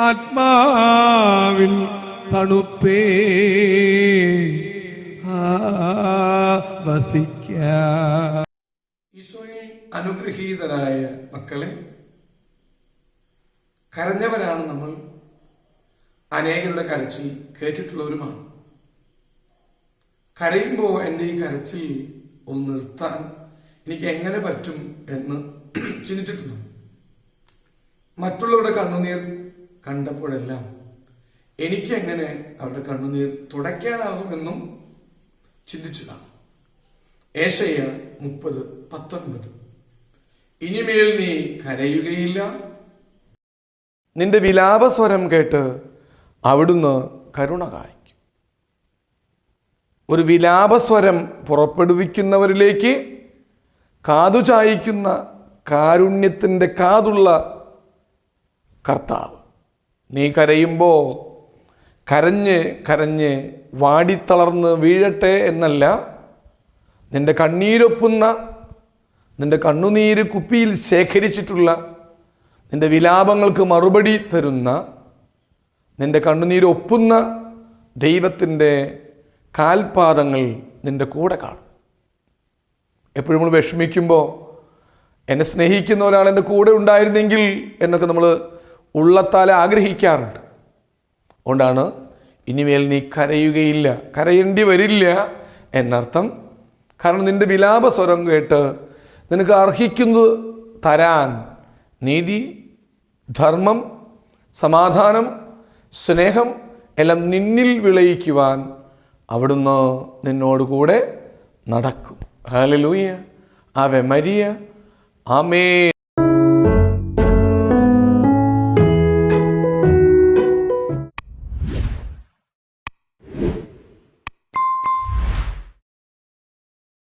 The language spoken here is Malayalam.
ആത്മാവിൻ തണുപ്പേ. വസിക്ക. ഈശോയിൽ അനുഗ്രഹീതരായ മക്കളെ കരഞ്ഞവരാണ് നമ്മൾ. അനേകരുടെ കരച്ചിൽ കേട്ടിട്ടുള്ളവരുമാണ്. കരയുമ്പോൾ എന്റെ ഈ കരച്ചിൽ ഒന്ന് നിർത്താൻ എനിക്ക് എങ്ങനെ പറ്റും എന്ന് ചിന്തിച്ചിട്ടുണ്ട്? മറ്റുള്ളവരുടെ കണ്ണുനീർ കണ്ടപ്പോഴെല്ലാം എനിക്കെങ്ങനെ അവരുടെ കണ്ണുനീർ തുടയ്ക്കാനാകുമെന്നും ചിന്തിച്ചതാണ്. ഏശയ്യ മുപ്പത് പത്തൊൻപത്. ഇനിമേൽ നീ കരയുകയില്ല. നിന്റെ വിലാപസ്വരം കേട്ട് അവിടുന്ന് കരുണ കാണിക്കും. ഒരു വിലാപസ്വരം പുറപ്പെടുവിക്കുന്നവരിലേക്ക് കാതു ചായ്ക്കുന്ന കാരുണ്യത്തിന്റെ കാതുള്ള കർത്താവ് നീ കരയുമ്പോൾ കരഞ്ഞ് കരഞ്ഞ് വാടിത്തളർന്ന് വീഴട്ടെ എന്നല്ല. നിന്റെ കണ്ണീരൊപ്പുന്ന നിന്റെ കണ്ണുനീര് കുപ്പിയിൽ ശേഖരിച്ചിട്ടുള്ള നിന്റെ വിലാപങ്ങൾക്ക് മറുപടി തരുന്ന നിന്റെ കണ്ണുനീരൊപ്പുന്ന ദൈവത്തിന്റെ കാൽപാദങ്ങൾ നിന്റെ കൂടെ കാണും. എപ്പോഴും നമ്മൾ വിഷമിക്കുമ്പോൾ എന്നെ സ്നേഹിക്കുന്ന ഒരാൾ എന്റെ കൂടെ ഉണ്ടായിരുന്നെങ്കിൽ എന്നൊക്കെ നമ്മൾ ഉള്ളത്താലെ ആഗ്രഹിക്കാറുണ്ട്. അതുകൊണ്ടാണ് ഇനിമേൽ നീ കരയുകയില്ല. കരയേണ്ടി വരില്ല എന്നർത്ഥം കാരണം നിന്റെ വിലാപ സ്വരം കേട്ട് നിനക്ക് അർഹിക്കുന്നത് തരാൻ നീതി ധർമ്മം സമാധാനം സ്നേഹം എല്ലാം നിന്നിൽ വിളയിക്കുവാൻ അവിടുന്ന് നിന്നോട് കൂടെ നടക്കും. ഹാലലൂയ ആവെ മരിയ ആമേ